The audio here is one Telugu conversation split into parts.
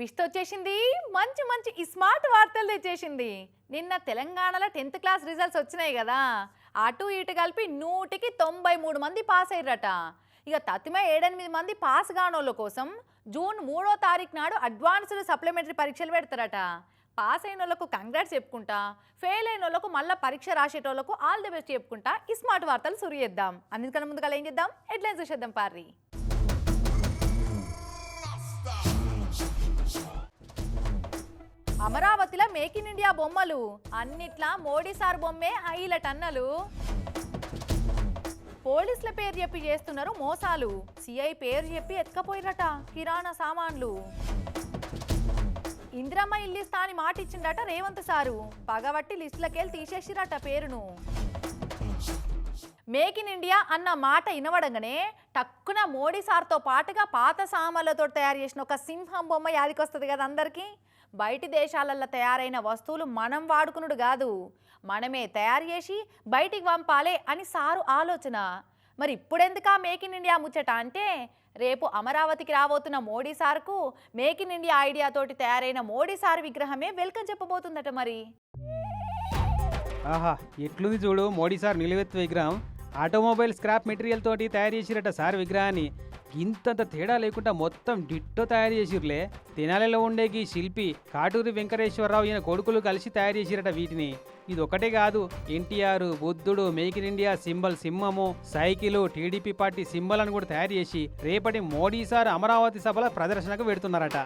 విష్త వచ్చేసింది మంచి మంచి స్మార్ట్ వార్తలు తెచ్చేసింది. నిన్న తెలంగాణలో టెన్త్ క్లాస్ రిజల్ట్స్ వచ్చినాయి కదా. అటు ఇటు కలిపి నూటికి తొంభై మూడు మంది పాస్ అయ్యారట. ఇక తతిమే ఏడెనిమిది మంది పాస్ కానోళ్ళ కోసం జూన్ మూడో తారీఖు నాడు అడ్వాన్స్డ్ సప్లిమెంటరీ పరీక్షలు పెడతారట. పాస్ అయిన వాళ్ళకు కంగ్రాట్స్ చెప్పుకుంటా ఫెయిల్ అయిన వాళ్ళకు మళ్ళీ పరీక్ష రాసేటోళ్ళకు ఆల్ ది బెస్ట్ చెప్పుకుంటా ఈ స్మార్ట్ వార్తలు సురు చేద్దాం. అందుకని ముందుగా ఏం చేద్దాం? హెడ్లైన్స్ చూసేద్దాం పార్రీ. అమరావతిలో మేక్ ఇన్ ఇండియా బొమ్మలు. అన్నిట్లా మోడీ సార్ బొమ్మే ఐల అన్నలు పోలీసుల పేరు చెప్పి చేస్తున్నారు మోసాలు. సిఐ పేరు చెప్పి ఎత్తుకపోయిరట కిరాణా సామాన్లు. ఇందిరమ్మ ఇల్లిస్తా అని మాట ఇచ్చిండట రేవంత్ సారు. పగబట్టి లిస్టులకెళ్ళి తీసేసిరట పేరును. మేక్ ఇన్ ఇండియా అన్న మాట వినవడంగానే టక్కున మోడీ సార్తో పాటుగా పాత సామాన్లతో తయారు చేసిన ఒక సింహం బొమ్మ యాదికొస్తుంది కదా అందరికీ. బయటి దేశాలల్లో తయారైన వస్తువులు మనం వాడుకునుడు కాదు మనమే తయారు చేసి బయటికి పంపాలే అని సారు ఆలోచన. మరి ఇప్పుడెందుకా మేక్ ఇన్ ఇండియా ముచ్చట అంటే రేపు అమరావతికి రాబోతున్న మోడీ సార్కు మేక్ ఇన్ ఇండియా ఐడియాతోటి తయారైన మోడీ సార్ విగ్రహమే వెల్కమ్ చెప్పబోతుందట మరి. ఆహా ఎట్లుంది చూడు మోడీ సార్ నిలువెత్తు విగ్రహం. ఆటోమొబైల్ స్క్రాప్ మెటీరియల్ తోటి తయారు చేసిరట సార్ విగ్రహాన్ని. ఇంతంత తేడా లేకుండా మొత్తం డిట్టో తయారు చేసిర్లే. తెనాలిలో ఉండేకి శిల్పి కాటూరి వెంకటేశ్వరరావు ఈయన కొడుకులు కలిసి తయారు చేసిరట వీటిని. ఇది ఒకటే కాదు ఎన్టీఆర్ బుద్ధుడు మేక్ ఇన్ ఇండియా సింబల్ సింహము సైకిలు టీడీపీ పార్టీ సింబల్ అని కూడా తయారు చేసి రేపటి మోడీ సార్ అమరావతి సభలో ప్రదర్శనకు పెడుతున్నారట.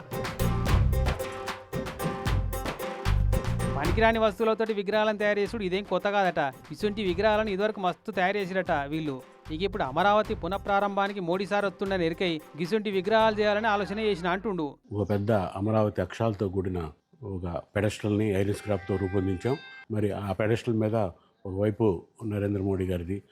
పనికిరాని వస్తువులతోటి విగ్రహాలను తయారు చేసుడు ఇదేం కొత్త కాదట. ఇసుంటి విగ్రహాలను ఇదివరకు మస్తు తయారు చేసిరట వీళ్ళు. ఇక ఇప్పుడు అమరావతి పునఃప్రారంభానికి మోడీసారి వస్తుండని ఎరికై గిసుంటి విగ్రహాలు చేయాలని ఆలోచన చేసిన అంటుండు. ఒక పెద్ద అమరావతి అక్షరాలతో కూడిన ఒక పెడస్టల్ని ఐరిస్ క్రాఫ్ట్తో రూపొందించాం. మరి ఆ పెడస్టల్ మీద ఒకవైపు నరేంద్ర మోడీ గారిది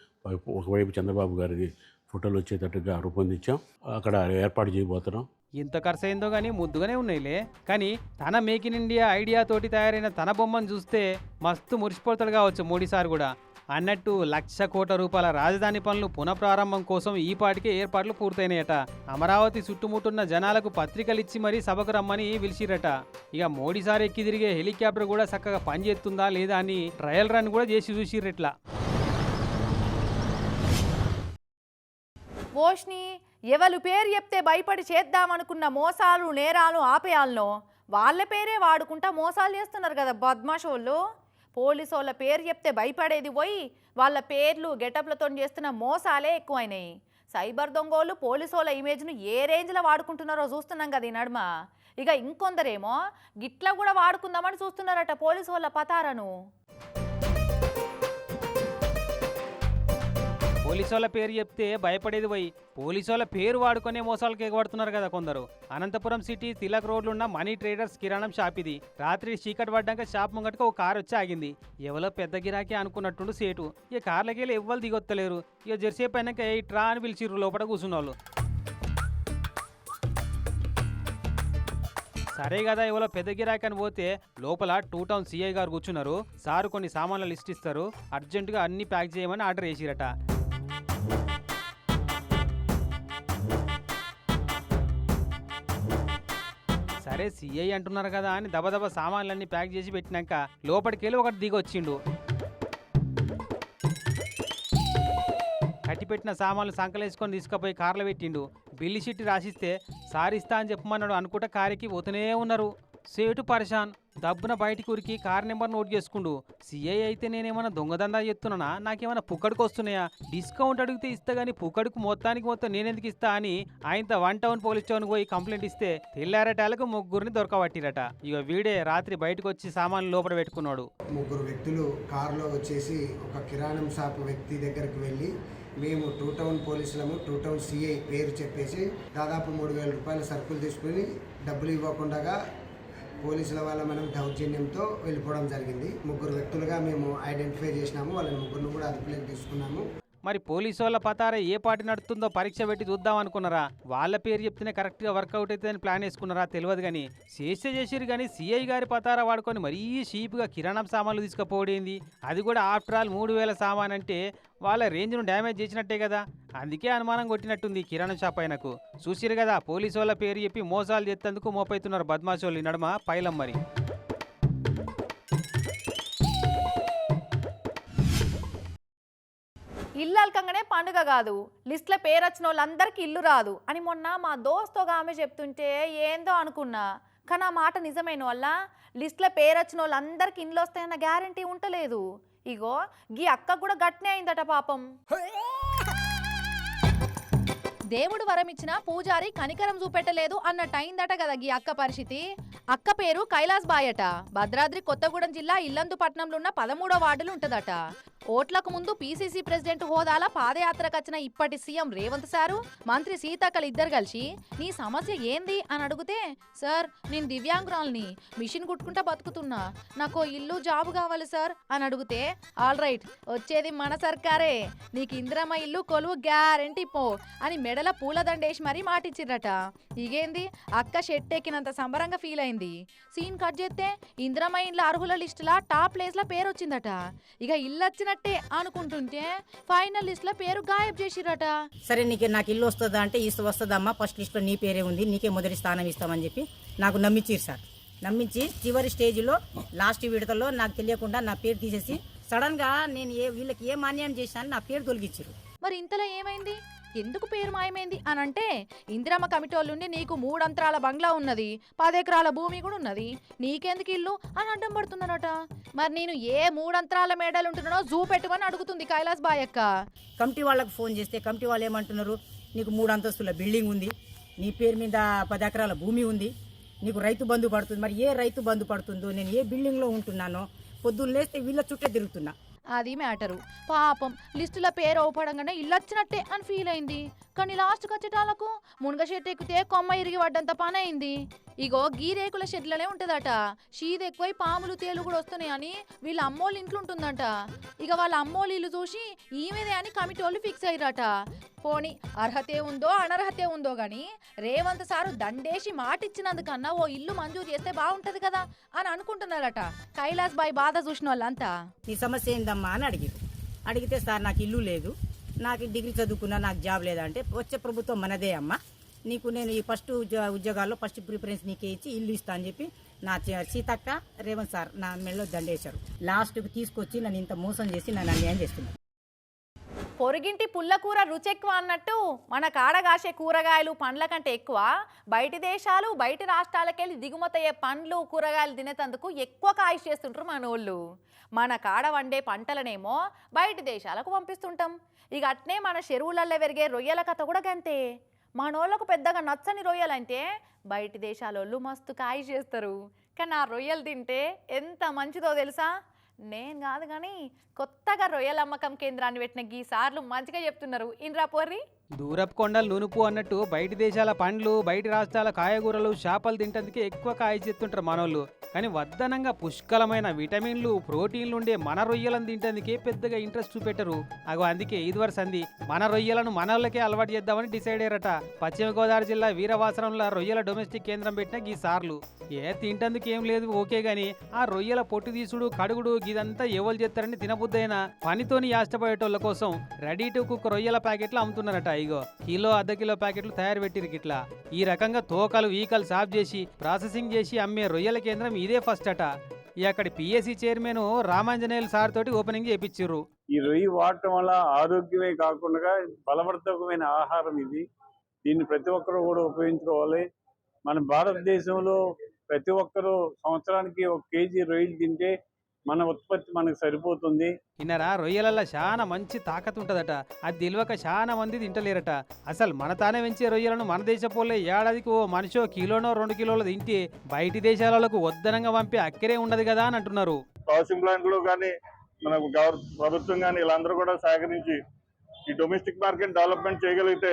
ఒకవైపు చంద్రబాబు గారిది ఫోటోలు వచ్చేటట్టుగా రూపొందించాం. అక్కడ ఏర్పాటు చేయబోతున్నాం. ఎంత ఖర్చయిందో కానీ ముద్దుగానే ఉన్నాయిలే. కానీ తన మేక్ ఇన్ ఇండియా ఐడియా తోటి తయారైన తన బొమ్మను చూస్తే మస్తు మురిసిపోతాడు కావచ్చు మోడీ సార్ కూడా. అన్నట్టు లక్ష కోట్ల రూపాయల రాజధాని పనులు పునఃప్రారంభం కోసం ఈ పాటికే ఏర్పాట్లు పూర్తయినాయట. అమరావతి చుట్టుముట్టున్న జనాలకు పత్రికలు ఇచ్చి మరీ సభకు రమ్మని పిలిచిరట ఇక మోడీ సార్ ఎక్కి తిరిగే హెలికాప్టర్ కూడా చక్కగా పనిచేస్తుందా లేదా అని ట్రయల్ రన్ కూడా చేసి చూసిర్రిట్లా. ఎవరు పేరు చెప్తే భయపడి చేద్దామనుకున్న మోసాలు నేరాలు ఆపేయాలనో వాళ్ళ పేరే వాడుకుంటా మోసాలు చేస్తున్నారు కదా బద్మాషోళ్ళు. పోలీసు వాళ్ళ పేరు చెప్తే భయపడేది పోయి వాళ్ళ పేర్లు గెటప్లతో చేస్తున్న మోసాలే ఎక్కువైనాయి. సైబర్ దొంగోళ్ళు పోలీసు వాళ్ళ ఇమేజ్ను ఏ రేంజ్లో వాడుకుంటున్నారో చూస్తున్నాం కదా ఈ నడుమ. ఇక ఇంకొందరేమో గిట్ల కూడా వాడుకుందామని చూస్తున్నారట పోలీసు వాళ్ళ పతారను. పోలీసోళ్ళ పేరు చెప్తే భయపడేది పోయి. పోలీసోళ్ళ పేరు వాడుకునే మోసాలకు ఎగబడుతున్నారు కదా కొందరు. అనంతపురం సిటీ తిలక్ రోడ్లు ఉన్న మనీ ట్రేడర్స్ కిరాణం షాప్ ఇది. రాత్రి చీకటి పడ్డాక షాప్ ముంగటకు ఒక కార్ వచ్చి ఆగింది. ఎవరో పెద్ద గిరాకీ అనుకున్నట్టుండు సేటు. ఈ కార్లకి వెళ్ళి ఎవ్వరు దిగొత్తలేరు. ఇక జెర్సేపు అయినాక ఏ ట్రా అని పిలిచిర్రు లోపల కూర్చున్నోళ్ళు. సరే కదా ఇవాళ పెద్ద గిరాకీ అని పోతే లోపల టూ టౌన్ సిఐ గారు కూర్చున్నారు. సారు కొన్ని సామాన్ల లిస్ట్ ఇస్తారు. అర్జెంటుగా అన్ని ప్యాక్ చేయమని ఆర్డర్ చేసిరట సరే సిఐ అంటున్నారు కదా అని దబదబ సామాన్లన్నీ ప్యాక్ చేసి పెట్టినాక లోపలికి వెళ్ళి ఒకటి దిగొచ్చిండు. కట్టిపెట్టిన సామాన్లు సంకలేసుకొని తీసుకుపోయి కార్లో పెట్టిండు. బిల్లు షీట్ రాసిస్తే సారిస్తా అని చెప్పమన్నాడు అనుకుంటా కారికి పోతూనే ఉన్నారు. సేటు పరిశాన్ దబ్బున బయటికి ఉరికి కార్ నెంబర్ నోట్ చేసుకుండు. సిఐ అయితే నేనేమన్నా దొంగదందా చెప్తున్నానా? నాకేమైనా పుక్కడికి వస్తున్నాయా? డిస్కౌంట్ అడిగితే ఇస్తా గానీ పుక్కడికి మొత్తానికి మొత్తం నేనెందుకు ఇస్తా అని ఆయన వన్ టౌన్ పోలీస్ స్టేషన్ పోయి కంప్లైంట్ ఇస్తే తెల్లారటాలకు ముగ్గురిని దొరకబట్టిరట. ఇక వీడే రాత్రి బయటకు వచ్చి సామాన్లు లోపల పెట్టుకున్నాడు. ముగ్గురు వ్యక్తులు కారులో వచ్చేసి ఒక కిరాణం షాప్ వ్యక్తి దగ్గరికి వెళ్ళి మేము టూ టౌన్ పోలీసులము టూ టౌన్ సిఐ పేరు చెప్పేసి దాదాపు మూడు వేల రూపాయల సరుకులు తీసుకుని డబ్బులు ఇవ్వకుండా పోలీసుల వల్ల మనం దౌర్జన్యంతో వెళ్ళిపోవడం జరిగింది. ముగ్గురు వ్యక్తులుగా మేము ఐడెంటిఫై చేసినాము. వాళ్ళని ముగ్గురిని కూడా అదుపులోకి తీసుకున్నాము. మరి పోలీసు వాళ్ళ పతారా ఏ పాటి నడుస్తుందో పరీక్ష పెట్టి చూద్దాం అనుకున్నారా? వాళ్ళ పేరు చెప్తేనే కరెక్ట్గా వర్కౌట్ అవుతుందని ప్లాన్ వేసుకున్నారా? తెలియదు కానీ చేస్తే చేసిరు కానీ సిఐ గారి పతారా వాడుకొని మరీ షీప్గా కిరాణం సామాన్లు తీసుకుపోయింది అది కూడా ఆఫ్టర్ ఆల్ మూడు వేల సామాన్ అంటే వాళ్ళ రేంజ్ను డ్యామేజ్ చేసినట్టే కదా. అందుకే అనుమానం కొట్టినట్టుంది కిరాణం షాప్ ఆయనకు. చూసిరు కదా పోలీసు వాళ్ళ పేరు చెప్పి మోసాలు చేస్తేందుకు మోపైతున్నారు బద్మాషోళ్ళు ఈ నడుమ పైలం మరి. ఇల్లు పండుగ కాదు. లిస్ట్లో పేరు వచ్చిన వాళ్ళందరికీ ఇల్లు రాదు. అని మొన్న మా దోస్త్ ఒక ఆమె చెప్తుంటే ఏందో అనుకున్నా. కానీ ఆ మాట నిజమైన వల్ల లిస్ట్ల పేరు వచ్చిన వాళ్ళందరికీ ఇండ్లు వస్తాయన్న గ్యారంటీ ఉంటలేదు. ఇగో గీ అక్క కూడా గట్నే అయిందట పాపం. దేవుడు వరమిచ్చిన పూజారి కనికరం చూపెట్టలేదు అన్నట్టు అయిందట కదా గీ అక్క పరిస్థితి. అక్క పేరు కైలాస్ బాయట భద్రాద్రి కొత్తగూడెం జిల్లా ఇల్లందు పట్టణంలో ఉన్న పదమూడో వార్డులు ఉంటదట. ఓట్లకు ముందు పీసీసీ ప్రెసిడెంట్ హోదాల పాదయాత్రకు వచ్చిన ఇప్పటి సీఎం రేవంత్ సారు మంత్రి సీతాకల్ ఇద్దరు కలిసి నీ సమస్య ఏంది? అని అడిగితే సార్ నేను దివ్యాంగురాల్ని మిషన్ కుట్టుకుంటా బతుకుతున్నా. నాకు ఇల్లు జాబు కావాలి సార్. అని అడిగితే ఆల్ రైట్ వచ్చేది మన సర్కారే. నీకు ఇందిరమ్మ ఇల్లు కొలువు గ్యారెంటీ పో అని మెడల పూలదండేసి మరీ మాటిచ్చిర్రట. ఇగేంది? అక్క షెట్ ఎక్కినంత సంబరంగా ఫీల్ అయింది. సీన్ కట్ చేస్తే ఇందిరమ్మ ఇండ్ల అర్హుల లిస్టులా టాప్ ప్లేస్లో పేరు వచ్చిందట ఇక ఇల్లు వచ్చినట్టే అనుకుంటుంటే ఫైనల్ లిస్ట్లో పేరు గాయబ్ చేసిరట. సరే నీకు నాకు ఇల్లు వస్తుందా అంటే ఇస్తు వస్తుందమ్మా. ఫస్ట్ లిస్ట్లో నీ పేరే ఉంది నీకే మొదటి స్థానం ఇస్తామని చెప్పి నాకు నమ్మించారు సార్. నమ్మించి చివరి స్టేజ్లో లాస్ట్ విడతలో నాకు తెలియకుండా నా పేరు తీసేసి సడన్గా నేను ఏ వీళ్ళకి ఏ మాన్యాన్ని చేశాను నా పేరు తొలగించారు. మరి ఇంతలో ఏమైంది? ఎందుకు పేరు మాయమైంది అని అంటే ఇందిరమ్మ కమిటీ వాళ్ళు నీకు మూడంతరాల బంగ్లా ఉన్నది పదెకరాల భూమి కూడా ఉన్నది. నీకెందుకు ఇల్లు? అని అడ్డం పడుతున్నారట మరి నేను ఏ మూడంతరాల మేడలు ఉంటున్నానో జూ పెట్టుమని అడుగుతుంది కైలాస్ బాయక్క. కమిటీ వాళ్ళకి ఫోన్ చేస్తే కమిటీ వాళ్ళు ఏమంటున్నారు? నీకు మూడు అంతస్తుల బిల్డింగ్ ఉంది నీ పేరు మీద పది ఎకరాల భూమి ఉంది నీకు రైతు బంధు పడుతుంది. మరి ఏ రైతు బంధు పడుతుందో నేను ఏ బిల్డింగ్లో ఉంటున్నానో పొద్దున్న లేస్తే వీళ్ళ చుట్టే తిరుగుతున్నా. అది మ్యాటరు. పాపం లిస్టుల పేరు అవుపడంగానే ఇల్లు వచ్చినట్టే అని ఫీల్ అయింది కానీ లాస్ట్కి వచ్చేటాలకు మునగ షెడ్ ఎక్కితే కొమ్మ ఇరిగి పడ్డంత పని అయింది ఇగో గీ రేకుల షెడ్లనే ఉంటుందట. షీది ఎక్కువై పాములు తేలు కూడా వస్తున్నాయని వీళ్ళ అమ్మోళ్ళ ఇంట్లో ఉంటుందంట. ఇక వాళ్ళ అమ్మోళ్ళు ఇల్లు చూసి ఈమెదే అని కమిటీ వాళ్ళు ఫిక్స్ అయ్యారట. పోని అర్హతే ఉందో అనర్హతే ఉందో గాని రేవంత్ సారు దండేసి మాటిచ్చినందుకన్నా ఓ ఇల్లు మంజూరు చేస్తే బాగుంటది కదా అని అనుకుంటున్నారట. కైలాస్ బాయ్ బాధ చూసిన వాళ్ళంతా. నీ సమస్య ఏందమ్మా అని అడిగారు అడిగితే సార్ నాకు ఇల్లు లేదు. నాకు డిగ్రీ చదువుకున్నా నాకు జాబ్ లేదంటే వచ్చే ప్రభుత్వం మనదే అమ్మ. నీకు నేను ఈ ఫస్ట్ ఉద్యో- ఉద్యోగాల్లో ఫస్ట్ ప్రిఫరెన్స్ నీకే ఇచ్చి ఇల్లు ఇస్తా అని చెప్పి నా సీతక్క రేవంత్ సార్ నా మెడలో దండేశారు. లాస్ట్కి తీసుకొచ్చి నన్ను ఇంత మోసం చేసి నన్ను అన్యాయం చేస్తున్నాను పొరుగింటి పుల్లకూర రుచెక్కువ అన్నట్టు మన కాడ కాసే కూరగాయలు పండ్ల కంటే ఎక్కువ. బయటి దేశాలు బయటి రాష్ట్రాలకెళ్ళి దిగుమతయ్యే పండ్లు కూరగాయలు తినేటందుకు ఎక్కువ కాయిష్ చేస్తుంటారు మనోళ్ళు. మన కాడ వండే పంటలనేమో బయటి దేశాలకు పంపిస్తుంటాం. ఇక అట్నే మన చెరువులల్లో పెరిగే రొయ్యల కథ కూడా గంతే. మనోళ్ళకు పెద్దగా నచ్చని రొయ్యలంటే బయటి దేశాలోళ్ళు మస్తు కాయి చేస్తారు. కానీ ఆ రొయ్యలు తింటే ఎంత మంచిదో తెలుసా? నేను కాదు కానీ కొత్తగా రొయ్యల అమ్మకం కేంద్రాన్ని పెట్టిన గీసార్లు మంచిగా చెప్తున్నారు. ఇన్రా పోర్రి. దూరపు కొండలు నునుపు అన్నట్టు బయట దేశాల పండ్లు బయట రాష్ట్రాల కాయగూరలు చేపలు తింటందుకే ఎక్కువ కాయ చేస్తుంటారు మనోళ్ళు. కానీ వర్ధనంగా పుష్కలమైన విటమిన్లు ప్రోటీన్లు ఉండే మన రొయ్యలను తింటందుకే పెద్దగా ఇంట్రెస్ట్ చూపెట్టరు. అగో అందుకే ఇదివర సంధి మన రొయ్యలను మనోళ్ళకే అలవాటు చేద్దామని డిసైడ్ అయ్యారట. పశ్చిమ గోదావరి జిల్లా వీరవాసరంలో రొయ్యల డొమెస్టిక్ కేంద్రం పెట్టిన గీ సార్లు. ఏ తింటందుకు ఏం లేదు ఓకే గాని ఆ రొయ్యల పొట్టు తీసుడు కడుగుడు ఇదంతా ఎవరు చేస్తారని తినబుద్దైనా పనితోని యాష్టపోయేటోళ్ళ కోసం రెడీ టు కుక్ రొయ్యల ప్యాకెట్లు అమ్ముతున్నారట ఇగో కిలో అర్ధ కిలో ప్యాకెట్లు తయారు పెట్టిరు ఇట్లా ఈ రకంగా తోకలు ఈకలు సాఫ్ చేసి ప్రాసెసింగ్ చేసి అమ్మే రొయ్యల కేంద్రం ఇదే ఫస్ట్ అట. ఈ అక్కడి పిఎస్సి చైర్మన్ రామాంజనేయులు సార్ తోటి ఓపెనింగ్ చేపించారు ఈ రొయ్యి వాడటం వల్ల ఆరోగ్యమే కాకుండా బలవర్ధకమైన ఆహారం ఇది. దీన్ని ప్రతి ఒక్కరూ కూడా ఉపయోగించుకోవాలి. మన భారతదేశంలో ప్రతి ఒక్కరూ సంవత్సరానికి ఒక కేజీ రొయ్యలు తింటే మన ఉత్పత్తి మనకు సరిపోతుంది. ఇన్నరా? రొయ్యలల్లో చాలా మంచి తాకత్ ఉంటదట అది తెలియక చాలా మంది తింటలేరట. అసలు మన తానే పెంచే రొయ్యలను మన దేశపోలే ఏడాదికి ఓ మనిషో కిలోనో రెండు కిలోలు తింటే బయటి దేశాలకు వద్దనంగా పంపే అక్కరే ఉండదు కదా అని అంటున్నారు. ప్రాసెసింగ్ ప్లాంట్లు కానీ మన ప్రభుత్వం కానీ వీళ్ళందరూ కూడా సహకరించి ఈ డొమెస్టిక్ మార్కెట్ డెవలప్మెంట్ చేయగలిగితే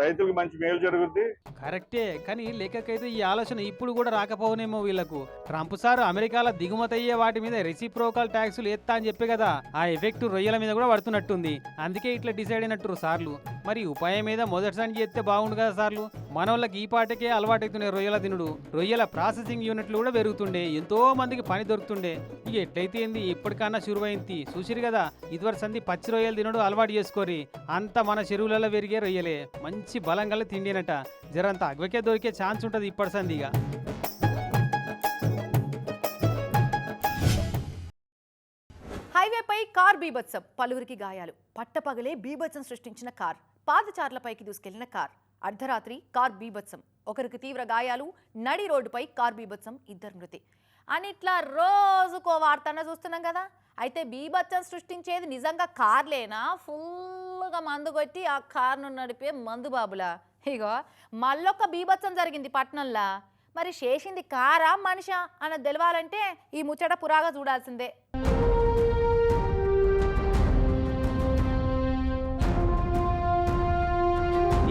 రైతులకు మంచి మేలు జరుగుద్ది. కరెక్టే కానీ లెక్కకైతే ఈ ఆలోచన ఇప్పుడు కూడా రాకపోవనేమో వీళ్ళకు. ట్రంప్ సార్ అమెరికాలో దిగుమతి అయ్యే వాటి మీద రెసిప్రోకల్ ట్యాక్సులు ఎత్తా అని చెప్పే కదా ఆ ఎఫెక్ట్ రొయ్యల మీద కూడా పడుతున్నట్టుంది. అందుకే ఇట్లా డిసైడ్ అయినట్టు సార్లు. మరి ఉపాయం మీద మొదటిసారి చేస్తే బాగుండు కదా సార్లు. మనోళ్ళకి ఈ పాటకే అలవాటవుతున్నాయి రొయ్యల దినుడు రొయ్యల ప్రాసెసింగ్ యూనిట్లు కూడా పెరుగుతుండే. ఎంతో మందికి పని దొరుకుతుండే. ఇక ఎట్లయితే ఏంది ఇప్పటికన్నా శురువైంది. చూసిరు కదా ఇదివరకు సంది పచ్చి రొయ్యలు తినడు అలవాటు చేసుకోరి. అంత మన చెరువులలో పెరిగే రొయ్యలే. మంచి బలం గల తిండినట. జరంత అగ్వకే దొరికే ఛాన్స్ ఉంటుంది ఇప్పటి సందిగా ఇక. హైవేపై కార్ బీభత్సం. పలువురికి గాయాలు. పట్టపగలే బీభత్సం సృష్టించిన కార్. పాదచారులపైకి దూసుకెళ్ళిన కార్. అర్ధరాత్రి కార్ బీభత్సం. ఒకరికి తీవ్ర గాయాలు నడి రోడ్డుపై కార్ బీభత్సం ఇద్దరు మృతి. అని ఇట్లా రోజుకో వార్తన చూస్తున్నాం కదా? అయితే బీభత్సం సృష్టించేది నిజంగా కార్లేనా? ఫుల్గా మందు కొట్టి ఆ కార్ను నడిపే మందు బాబులా. ఇగో మళ్ళొక్క బీభత్సం జరిగింది పట్నంలో. మరి చేసింది కారా మనిషా? అన్నది తెలవాలంటే ఈ ముచ్చట పురాగా చూడాల్సిందే.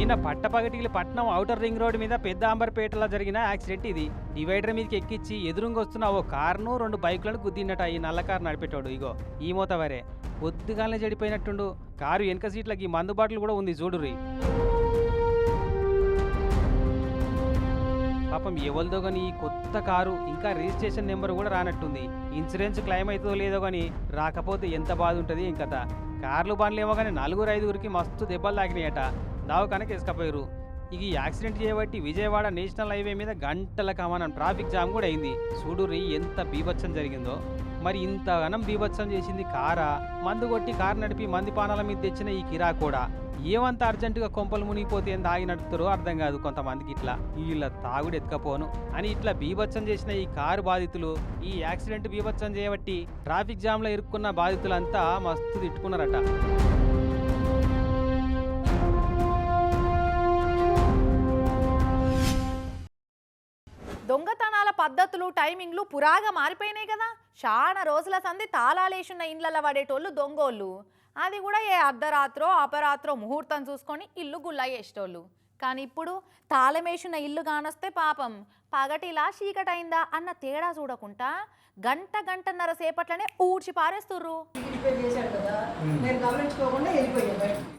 నిన్న పట్టపగటికి పట్నం ఔటర్ రింగ్ రోడ్ మీద పెద్ద అంబర్పేటలో జరిగిన యాక్సిడెంట్ ఇది. డివైడర్ మీదకి ఎక్కించి ఎదురుంగా వస్తున్న ఓ కార్ను రెండు బైకులను గుద్దినట ఈ నల్ల కారు నడిపేటోడు. ఇగో ఈ మూతవరే పొద్దుగానే చెడిపోయినట్టుండు. కారు వెనక సీట్లకి మందు బాటలు కూడా ఉంది చూడురి పాపం ఎవరిదో కానీ కొత్త కారు ఇంకా రిజిస్ట్రేషన్ నెంబర్ కూడా రానట్టుంది. ఇన్సూరెన్స్ క్లెయిమ్ అవుతుందో లేదో కానీ రాకపోతే ఎంత బాధ ఉంటుంది ఇంకత కార్లు బండ్లు ఏమో కానీ నలుగురు ఐదుగురికి మస్తు దెబ్బలు తాకినాయట. దవాఖానకి ఇసుకపోయారు ఇక ఈ యాక్సిడెంట్ చేయబట్టి విజయవాడ నేషనల్ హైవే మీద గంటల కమానం ట్రాఫిక్ జామ్ కూడా అయింది. చూడురి ఎంత బీభత్సం జరిగిందో. మరి ఇంత ఘనం బీభత్సం చేసింది కారా? మందు కొట్టి కారు నడిపి మంది పానాల మీద తెచ్చిన ఈ కిరా కూడా ఏమంత అర్జెంటుగా కొంపలు మునిగిపోతే ఏం తాగి నడుపుతారో అర్థం కాదు కొంతమందికి ఇట్లా. వీళ్ళ తాగుడు ఎత్తుకపోను. అని ఇట్లా బీభత్సం చేసిన ఈ కారు బాధితులు ఈ యాక్సిడెంట్ బీభత్సం చేయబట్టి ట్రాఫిక్ జామ్లో ఇరుక్కున్న బాధితులంతా మస్తు తిట్టుకున్నారట. పద్ధతులు టైమింగ్లు పురాగా మారిపోయినాయి కదా. చాలా రోజుల సంది తాళాలేసిన ఇండ్లలో పడేటోళ్ళు దొంగోళ్ళు. అది కూడా ఏ అర్ధరాత్రో అపరాత్రో ముహూర్తం చూసుకొని ఇల్లు గుల్లయ్యేసేటోళ్ళు కానీ ఇప్పుడు తాళమేసిన ఇల్లు కానొస్తే పాపం. పగటిలా చీకటైందా అన్న తేడా చూడకుండా గంట గంటన్నర సేపట్లనే ఊడ్చి పారేస్తుర్రు.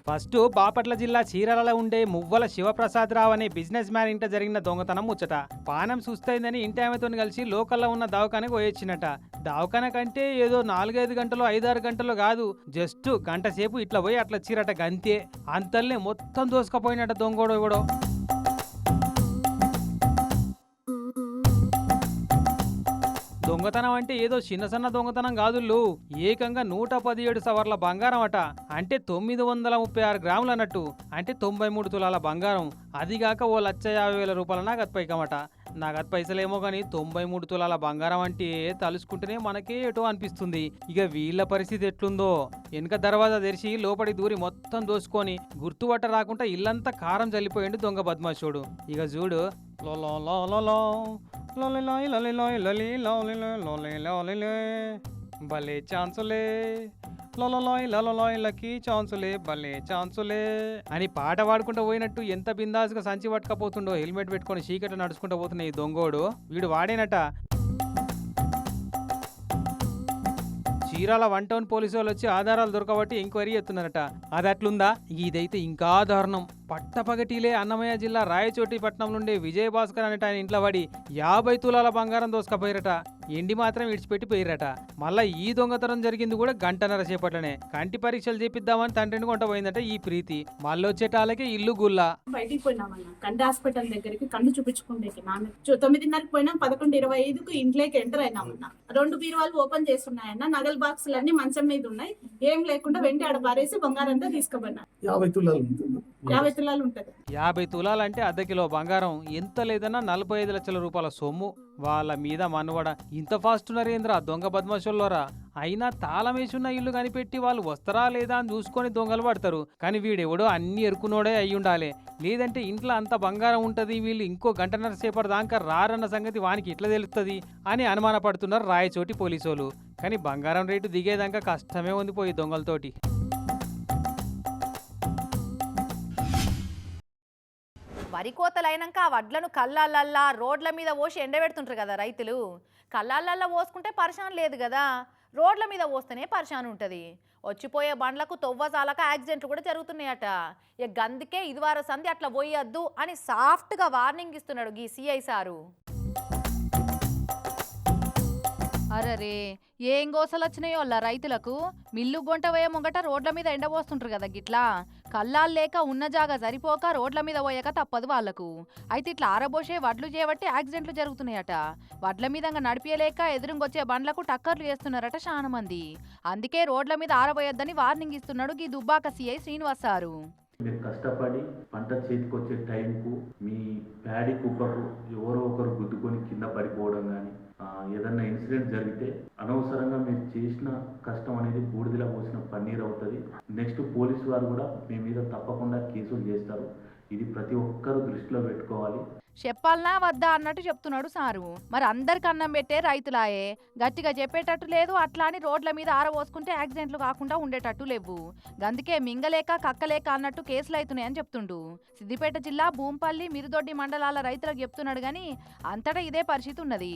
ఫస్ట్ బాపట్ల జిల్లా చీరాలలో ఉండే మువ్వల శివప్రసాద్ రావు అనే బిజినెస్ మ్యాన్ ఇంట జరిగిన దొంగతనం ముచ్చట. పానం సుస్తైందని ఇంటి ఆమెతో కలిసి లోకల్లో ఉన్న దవాఖానకు పోయొచ్చినట. దవాఖాన కంటే ఏదో నాలుగైదు గంటలు ఐదారు గంటలు కాదు జస్ట్ గంట సేపు ఇట్లా పోయి అట్లా చీరట గంతే. అంతల్నే మొత్తం దోసుకపోయినట దొంగోడు కూడా దొంగతనం అంటే ఏదో చిన్న సన్న దొంగతనం కాదుల్లు. ఏకంగా నూట పదిహేడు సవర్ల బంగారం అట. అంటే తొమ్మిది వందల ముప్పై ఆరు గ్రాములు అన్నట్టు. అంటే తొంభై మూడు తులాల బంగారం. అదిగాక ఓ లక్ష యాభై వేల రూపాయల నగదు పైకమట నగదు పైసలేమో కానీ తొంభై మూడు తులాల బంగారం అంటే తలుసుకుంటేనే మనకే ఎటో అనిపిస్తుంది. ఇక వీళ్ళ పరిస్థితి ఎట్లుందో? వెనుక దర్వాజా తెరిచి లోపలి దూరి మొత్తం దోసుకొని గుర్తుపట్ట రాకుండా ఇల్లంతా కారం చల్లిపోయిండు దొంగ బద్మాషుడు. ఇక చూడు. లో. భలే ఛాన్సులే. లోలోయ్ లోలోయ్ లకి ఛాన్సులే భలే ఛాన్సులే. అని పాట పాడుకుంటూ పోయినట్టు ఎంత బిందాసుగా సంచి పట్టుకపోతుండో హెల్మెట్ పెట్టుకొని చీకట నడుచుకుంటూ పోతున్న ఈ దొంగోడు వీడు వాడేనట. చీరాల వన్ టౌన్ పోలీసు వాళ్ళు వచ్చి ఆధారాలు దొరకబట్టి ఎంక్వైరీ చేస్తున్నారట. అది అట్లుందా? ఇదైతే ఇంకా దారుణం. పట్టపగటిలే అన్నమయ్య జిల్లా రాయచోటి పట్నం నుండి విజయ భాస్కర్ అనేట ఆయన ఇంట్లో పడి యాభై తులాల బంగారం దోసుకపోయారట. ఎండి మాత్రం విడిచిపెట్టి పోయిరట మళ్ళా ఈ దొంగతనం జరిగింది కూడా గంటన్నర సేపట్లనే. కంటి పరీక్షలు చేపిద్దామని తండ్రిని కొంట పోయిందట ఈ ప్రీతి. మళ్ళొచ్చేటాలకి ఇల్లు గుల్లా బయటికి పోయినామన్న. కంటి హాస్పిటల్ దగ్గరికి కన్ను చూపించుకుంటే నాన్న. తొమ్మిదిన్నరకి పోయినాం పదకొండు ఇరవై ఐదుకు ఇంట్లోకి ఎంటర్ అయినామన్నా. రెండు బీరువాలు ఓపెన్ చేస్తున్నాయన్న నగల బాక్సులు అన్ని మంచం మీద ఉన్నాయి. ఏం లేకుండా వెంట ఆడ పారేసి బంగారంతా తీసుకుపోయినా. యాభై తులాలు ఉంటుంది. యాభై తులాలు ఉంటది. యాభై తులాలంటే అర్ధ కిలో బంగారం. ఎంత లేదన్నా నలభై ఐదు లక్షల రూపాయల సొమ్ము. వాళ్ళ మీద మనువడ. ఇంత ఫాస్ట్ నరేంద్ర దొంగ బద్మాషుల్లోరా? అయినా తాళమేసున్న ఇల్లు కనిపెట్టి వాళ్ళు వస్తారా లేదా అని చూసుకొని దొంగలు పడతారు. కానీ వీడెవడో అన్ని ఎరుకునోడే అయి ఉండాలి. లేదంటే ఇంట్లో అంత బంగారం ఉంటుంది వీళ్ళు ఇంకో గంటన్నర సేపటి దాకా రారన్న సంగతి వానికి ఇట్లా తెలుస్తుంది అని అనుమానపడుతున్నారు రాయచోటి పోలీసోలు. కానీ బంగారం రేటు దిగేదాకా కష్టమే ఉంది పోయి దొంగలతోటి. వరి కోతలు అయినాక ఆ వడ్లను కళ్ళాలల్లా రోడ్ల మీద పోసి ఎండబెడుతుంటారు కదా రైతులు. కళ్ళాలల్లా పోసుకుంటే పరిశాన్ లేదు కదా. రోడ్ల మీద పోస్తేనే పరిశాన్ ఉంటుంది. వచ్చిపోయే బండ్లకు తొవ్వజాలక యాక్సిడెంట్లు కూడా జరుగుతున్నాయట. ఇక గందుకే ఇదివార సంధి అట్లా పోయొద్దు అని సాఫ్ట్గా వార్నింగ్ ఇస్తున్నాడు గీ సిఐ సారు. అరరే ఏం గోసలు వచ్చినాయో అలా రైతులకు? మిల్లు గొంట పోయే ముంగట రోడ్ల మీద ఎండబోస్తుంటారు కదా గిట్లా. కల్లాలు లేక ఉన్న జాగా సరిపోక రోడ్ల మీద పోయాక తప్పదు వాళ్ళకు అయితే ఇట్లా ఆరబోసే వడ్లు చేయబట్టి యాక్సిడెంట్లు జరుగుతున్నాయట. వడ్ల మీద నడిపేయలేక ఎదురుంగొచ్చే బండ్లకు టక్కర్లు చేస్తున్నారట చాలా మంది. అందుకే రోడ్ల మీద ఆరబోయొద్దని వార్నింగ్ ఇస్తున్నాడు గీ దుబ్బాక సిఐ శ్రీనివాస్ సారు. మీరు కష్టపడి పంట చేతికొచ్చే టైంకు మీ ప్యాడీ కుక్కకు ఎవరో ఒకరు గుద్దుకొని కింద పడిపోవడం కానీ ఇన్సిడెంట్ జరిగితే అనవసరంగా మీరు చేసిన కష్టం అనేది బూడిదలా పోసిన పన్నీర్ అవుతుంది. నెక్స్ట్ పోలీసు వారు కూడా మీ మీద తప్పకుండా కేసులు చేస్తారు. ఇది ప్రతి ఒక్కరూ దృష్టిలో పెట్టుకోవాలి. చెప్పాలనా వద్దా అన్నట్టు చెప్తున్నాడు సారు. మరి అందరికి అన్నం పెట్టే రైతులాయే. గట్టిగా చెప్పేటట్టు లేదు అట్లా అని రోడ్ల మీద ఆరబోసుకుంటే యాక్సిడెంట్లు కాకుండా ఉండేటట్టు లేవు. గందుకే మింగలేక కక్కలేక అన్నట్టు కేసులు అవుతున్నాయని చెప్తుండు. సిద్దిపేట జిల్లా భూంపల్లి మిరుదొడ్డి మండలాల రైతులకు చెప్తున్నాడు గాని అంతటా ఇదే పరిస్థితి ఉన్నది.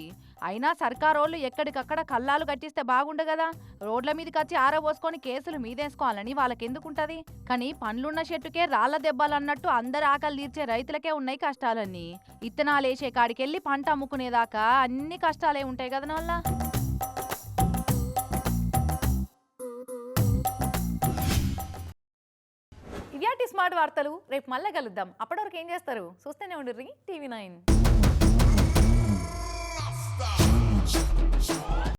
అయినా సర్కారోళ్ళు ఎక్కడికక్కడ కల్లాలు కట్టిస్తే బాగుండు కదా రోడ్ల మీదకి వచ్చి ఆరబోసుకొని కేసులు మీదేసుకోవాలని వాళ్ళకెందుకుంటది? కానీ పండ్లున్న చెట్టుకే రాళ్ళ దెబ్బలన్నట్టు అందరు ఆకలి తీర్చే రైతులకే ఉన్నాయి కష్టాలన్నీ. ఇత్తనాలు వేసే కాడికెళ్ళి పంట అమ్ముకునేదాకా అన్ని కష్టాలే ఉంటాయి కదా వల్ల ఇవ్యాటి స్మార్ట్ వార్తలు రేపు మళ్ళీ కలుద్దాం. అప్పటివరకు ఏం చేస్తారు? చూస్తూనే ఉండరు టీవీ నైన్.